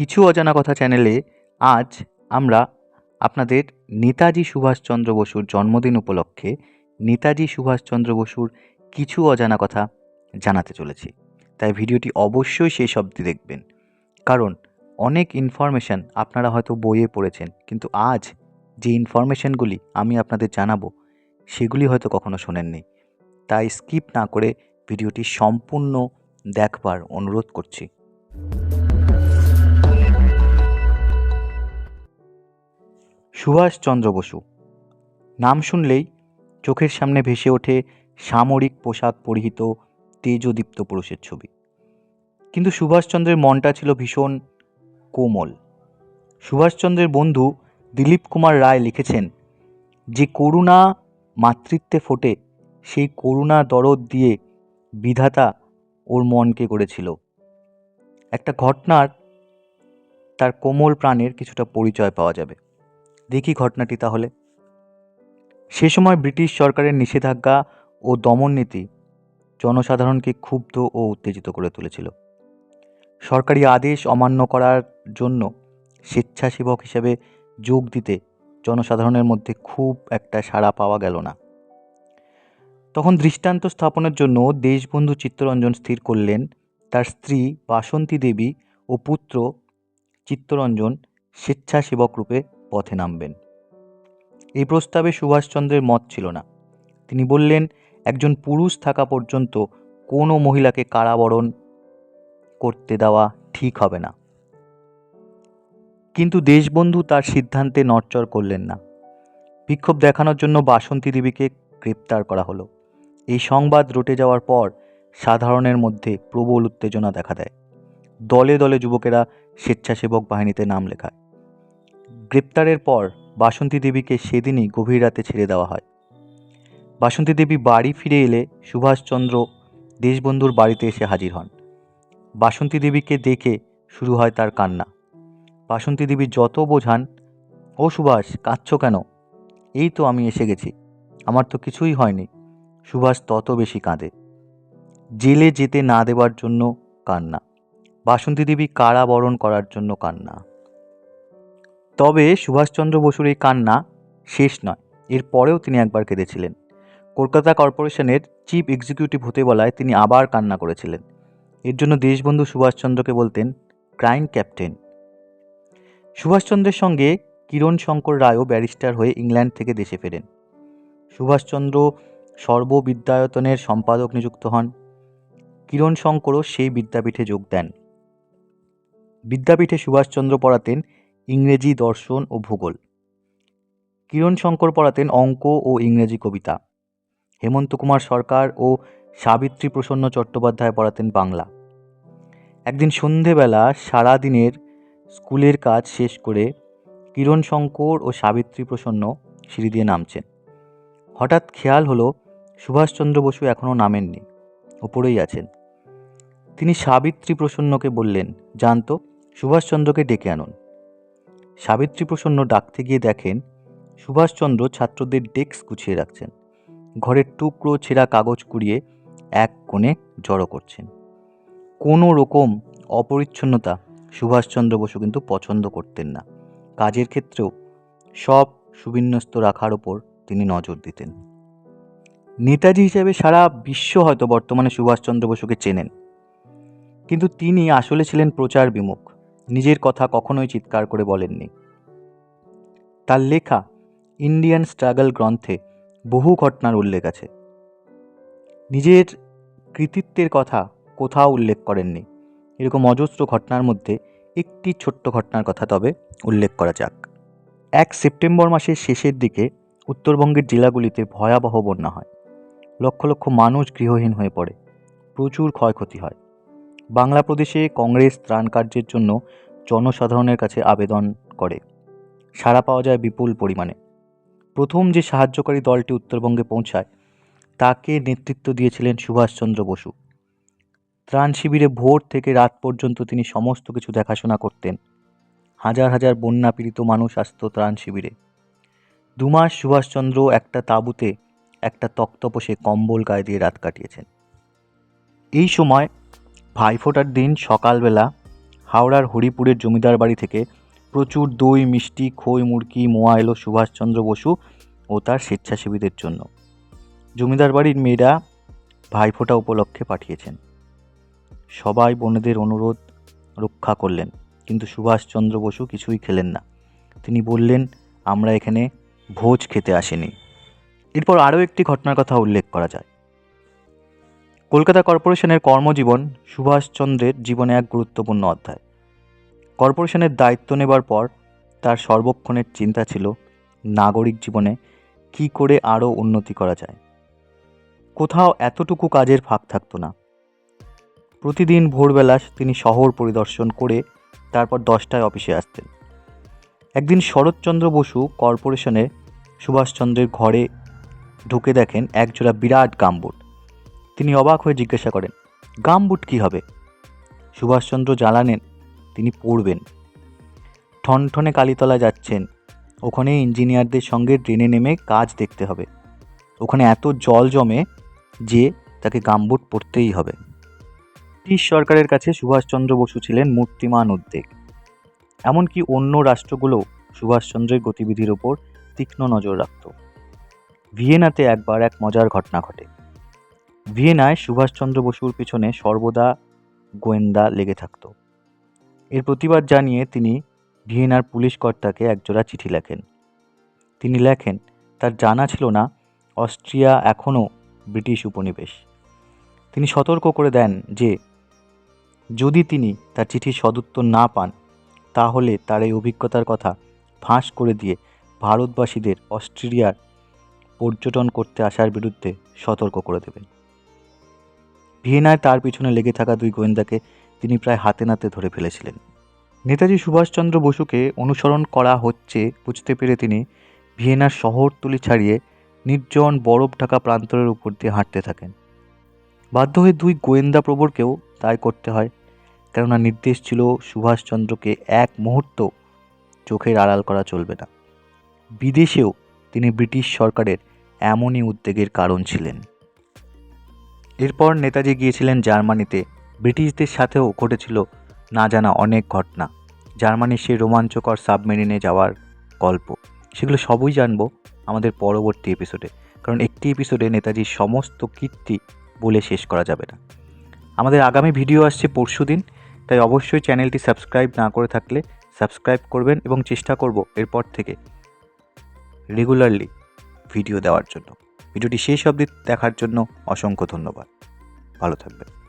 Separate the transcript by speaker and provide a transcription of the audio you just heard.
Speaker 1: কিছু অজানা কথা চ্যানেলে আজ আমরা আপনাদের নেতাজি সুভাষচন্দ্র বসুর জন্মদিন উপলক্ষে নেতাজি সুভাষচন্দ্র বসুর কিছু অজানা কথা জানাতে চলেছি। তাই ভিডিওটি অবশ্যই শেষ অবধি দেখবেন। কারণ অনেক ইনফরমেশান আপনারা হয়তো বইয়ে পড়েছেন, কিন্তু আজ যে ইনফরমেশানগুলি আমি আপনাদের জানাব, সেগুলি হয়তো কখনো শোনেননি। তাই স্কিপ না করে ভিডিওটি সম্পূর্ণ দেখবার অনুরোধ করছি। সুভাষচন্দ্র বসু। নাম শুনলেই চোখের সামনে ভেসে ওঠে সামরিক পোশাক পরিহিত তেজদীপ্ত পুরুষের ছবি। কিন্তু সুভাষচন্দ্রের মনটা ছিল ভীষণ কোমল। সুভাষচন্দ্রের বন্ধু দিলীপ কুমার রায় লিখেছেন, যে করুণা মাতৃত্বে ফোটে, সেই করুণা দরদ দিয়ে বিধাতা ওর মনকে করেছিল একটা ঘটনার তার কোমল প্রাণের কিছুটা পরিচয় পাওয়া যাবে। দেখি ঘটনাটি তাহলে। সে সময় ব্রিটিশ সরকারের নিষেধাজ্ঞা ও দমন নীতি জনসাধারণকে ক্ষুব্ধ ও উত্তেজিত করে তুলেছিল। সরকারি আদেশ অমান্য করার জন্য স্বেচ্ছাসেবক হিসেবে যোগ দিতে জনসাধারণের মধ্যে খুব একটা সাড়া পাওয়া গেল না। তখন দৃষ্টান্ত স্থাপনের জন্য দেশবন্ধু চিত্তরঞ্জন স্থির করলেন। তার স্ত্রী বাসন্তী দেবী ও পুত্র চিত্তরঞ্জন স্বেচ্ছাসেবক রূপে পথে নামবেন। এই প্রস্তাবে সুভাষচন্দ্রের মত ছিল না। তিনি বললেন, একজন পুরুষ থাকা পর্যন্ত কোনো মহিলাকে কারাবরণ করতে দেওয়া ঠিক হবে না। কিন্তু দেশবন্ধু তার সিদ্ধান্তে নড়চড় করলেন না। বিক্ষোভ দেখানোর জন্য বাসন্তী দেবীকে গ্রেপ্তার করা হলো। এই সংবাদ রটে যাওয়ার পর সাধারণের মধ্যে প্রবল উত্তেজনা দেখা দেয়। দলে দলে যুবকেরা স্বেচ্ছাসেবক বাহিনীতে নাম লেখায়। গ্রেপ্তারের পর বাসন্তী দেবীকে সেদিনই গভীর রাতে ছেড়ে দেওয়া হয়। বাসন্তী দেবী বাড়ি ফিরে এলে সুভাষচন্দ্র দেশবন্ধুর বাড়িতে এসে হাজির হন। বাসন্তী দেবীকে দেখে শুরু হয় তার কান্না। বাসন্তী দেবী যত বোঝান, ও সুভাষ, কাঁদছ কেন? এই তো আমি এসে গেছি। আমার তো কিছুই হয়নি। সুভাষ তত বেশি কাঁদে। জেলে যেতে না দেওয়ার জন্য কান্না। বাসন্তী দেবী কারাবরণ করার জন্য কান্না। তবে সুভাষচন্দ্র বসুর এই কান্না শেষ নয়। এর পরেও তিনি একবার কেঁদেছিলেন। কলকাতা কর্পোরেশনের চিফ এক্সিকিউটিভ হতে বলায় তিনি আবার কান্না করেছিলেন। এর জন্য দেশবন্ধু সুভাষচন্দ্রকে বলতেন, ক্রাইম ক্যাপ্টেন। সুভাষচন্দ্রের সঙ্গে কিরণ শঙ্কর রায়ও ব্যারিস্টার হয়ে ইংল্যান্ড থেকে দেশে ফেরেন। সুভাষচন্দ্র সর্ববিদ্যায়তনের সম্পাদক নিযুক্ত হন। কিরণ শঙ্করও সেই বিদ্যাপীঠে যোগ দেন। বিদ্যাপীঠে সুভাষচন্দ্র পড়াতেন ইংরেজি দর্শন ও ভূগোল। কিরণ শঙ্কর পড়াতেন অঙ্ক ও ইংরেজি কবিতা। হেমন্ত কুমার সরকার ও সাবিত্রী প্রসন্ন চট্টোপাধ্যায় পড়াতেন বাংলা। একদিন সন্ধেবেলা সারাদিনের স্কুলের কাজ শেষ করে কিরণ শঙ্কর ও সাবিত্রী প্রসন্ন সিঁড়ি দিয়ে নামছেন। হঠাৎ খেয়াল হলো সুভাষচন্দ্র বসু এখনও নামেননি, ওপরেই আছেন। তিনি সাবিত্রী প্রসন্নকে বললেন, জানতো, সুভাষচন্দ্রকে ডেকে আনুন। সাবিত্রী প্রসন্ন ডাকতে গিয়ে দেখেন সুভাষচন্দ্র ছাত্রদের ডেস্ক গুছিয়ে রাখছেন। ঘরের টুকরো ছেঁড়া কাগজ কুড়িয়ে এক কোণে জড়ো করছেন। কোনো রকম অপরিচ্ছন্নতা সুভাষচন্দ্র বসু কিন্তু পছন্দ করতেন না। কাজের ক্ষেত্রেও সব সুবিন্যস্ত রাখার ওপর তিনি নজর দিতেন। নেতাজি হিসেবে সারা বিশ্ব হয়তো বর্তমানে সুভাষচন্দ্র বসুকে চেনেন। কিন্তু তিনি আসলে ছিলেন প্রচার বিমুখ। নিজের কথা কখনোই চিৎকার করে বলেননি। তার লেখা ইন্ডিয়ান স্ট্রাগল গ্রন্থে বহু ঘটনার উল্লেখ আছে। নিজের কৃতিত্বের কথা কোথাও উল্লেখ করেননি। এরকম অজস্র ঘটনার মধ্যে একটি ছোট্ট ঘটনার কথা তবে উল্লেখ করা যাক। এক সেপ্টেম্বর মাসের শেষের দিকে উত্তরবঙ্গের জেলাগুলিতে ভয়াবহ বন্যা হয়। লক্ষ লক্ষ মানুষ গৃহহীন হয়ে পড়ে। প্রচুর ক্ষয়ক্ষতি হয়। বাংলা প্রদেশে কংগ্রেস ত্রাণ কার্যের জন্য জনসাধারণের কাছে আবেদন করে। সাড়া পাওয়া যায় বিপুল পরিমাণে। প্রথম যে সাহায্যকারী দলটি উত্তরবঙ্গে পৌঁছায়, তাকে নেতৃত্ব দিয়েছিলেন সুভাষচন্দ্র বসু। ত্রাণ শিবিরে ভোর থেকে রাত পর্যন্ত তিনি সমস্ত কিছু দেখাশোনা করতেন। হাজার হাজার বন্যা পীড়িত মানুষ আসতো ত্রাণ শিবিরে। দুমাস সুভাষচন্দ্র একটা তাঁবুতে একটা তক্তপোষে কম্বল গায়ে দিয়ে রাত কাটিয়েছেন। এই সময় ভাইফোঁটার দিন সকালবেলা হাওড়ার হরিপুরের জমিদার বাড়ি থেকে প্রচুর দই, মিষ্টি, খই, মুরগি, মোয়া এলো সুভাষচন্দ্র বসু ও তার স্বেচ্ছাসেবীদের জন্য। জমিদার বাড়ির মেয়েরা ভাইফোঁটা উপলক্ষে পাঠিয়েছেন। সবাই বোনেদের অনুরোধ রক্ষা করলেন, কিন্তু সুভাষচন্দ্র বসু কিছুই খেলেন না। তিনি বললেন, আমরা এখানে ভোজ খেতে আসিনি। এরপর আরও একটি ঘটনার কথা উল্লেখ করা যায়। কলকাতা কর্পোরেশনের কর্মজীবন সুভাষচন্দ্রের জীবনে এক গুরুত্বপূর্ণ অধ্যায়। কর্পোরেশনের দায়িত্ব নেবার পর তার সর্বক্ষণের চিন্তা ছিল নাগরিক জীবনে কী করে আরও উন্নতি করা যায়। কোথাও এতটুকু কাজের ফাঁক থাকতো না। প্রতিদিন ভোরবেলা তিনি শহর পরিদর্শন করে তারপর দশটায় অফিসে আসতেন। একদিন শরৎচন্দ্র বসু কর্পোরেশনে সুভাষচন্দ্রের ঘরে ঢুকে দেখেন একজোড়া বিরাট গামবুট তিনি অবাক হয়ে জিজ্ঞাসা করেন, গামবুট কী হবে? সুভাষচন্দ্র জ্বালানেন তিনি পড়বেন। ঠনঠনে কালীতলা যাচ্ছেন। ওখানে ইঞ্জিনিয়ারদের সঙ্গে ট্রেনে নেমে কাজ দেখতে হবে। ওখানে এত জল জমে যে তাকে গামবুট পরতেই হবে। ব্রিটিশ সরকারের কাছে সুভাষচন্দ্র বসু ছিলেন মূর্তিমান উদ্বেগ। এমনকি অন্য রাষ্ট্রগুলো সুভাষচন্দ্রের গতিবিধির ওপর তীক্ষ্ণ নজর রাখত। ভিয়েনাতে একবার এক মজার ঘটনা ঘটে। ভিয়েনায় সুভাষচন্দ্র বসুর পিছনে সর্বদা গোয়েন্দা লেগে থাকত। এর প্রতিবাদ জানিয়ে তিনি ভিয়েনার পুলিশ কর্তাকে একজোড়া চিঠি লেখেন। তিনি লেখেন, তার জানা ছিল না, অস্ট্রিয়া এখনও ব্রিটিশ উপনিবেশ। তিনি সতর্ক করে দেন যে, যদি তিনি তার চিঠির সদুত্তর না পান, তাহলে তার এই অভিজ্ঞতার কথা ফাঁস করে দিয়ে ভারতবাসীদের অস্ট্রেলিয়ার পর্যটন করতে আসার বিরুদ্ধে সতর্ক করে দেবেন। ভিয়েনায় তার পিছনে লেগে থাকা দুই গোয়েন্দাকে তিনি প্রায় হাতে নাতে ধরে ফেলেছিলেন। নেতাজি সুভাষচন্দ্র বসুকে অনুসরণ করা হচ্ছে বুঝতে পেরে তিনি ভিয়েনার শহরতলি ছাড়িয়ে নির্জন বরফ ঢাকা প্রান্তরের উপর দিয়ে হাঁটতে থাকেন। বাধ্য হয়ে দুই গোয়েন্দা প্রবরকেও তাই করতে হয়, কেননা নির্দেশ ছিল সুভাষচন্দ্রকে এক মুহূর্ত চোখের আড়াল করা চলবে না। বিদেশেও তিনি ব্রিটিশ সরকারের এমনই উদ্বেগের কারণ ছিলেন। এরপর নেতাজি গিয়েছিলেন জার্মানিতে। ব্রিটিশদের সাথেও ঘটেছিল না জানা অনেক ঘটনা। জার্মানির সেই রোমাঞ্চকর সাবমেরিনে যাওয়ার গল্প। সেগুলো সবই জানব আমাদের পরবর্তী এপিসোডে কারণ একটি এপিসোডে নেতাজির সমস্ত কীর্তি বলে শেষ করা যাবে না। আমাদের আগামী ভিডিও আসছে পরশু দিন, তাই অবশ্যই চ্যানেলটি সাবস্ক্রাইব না করে থাকলে সাবস্ক্রাইব করবেন এবং চেষ্টা করব এরপর থেকে রেগুলারলি ভিডিও দেওয়ার জন্য। ভিডিওটি শেষ অবধি দেখার জন্য অসংখ্য ধন্যবাদ। ভালো থাকবেন।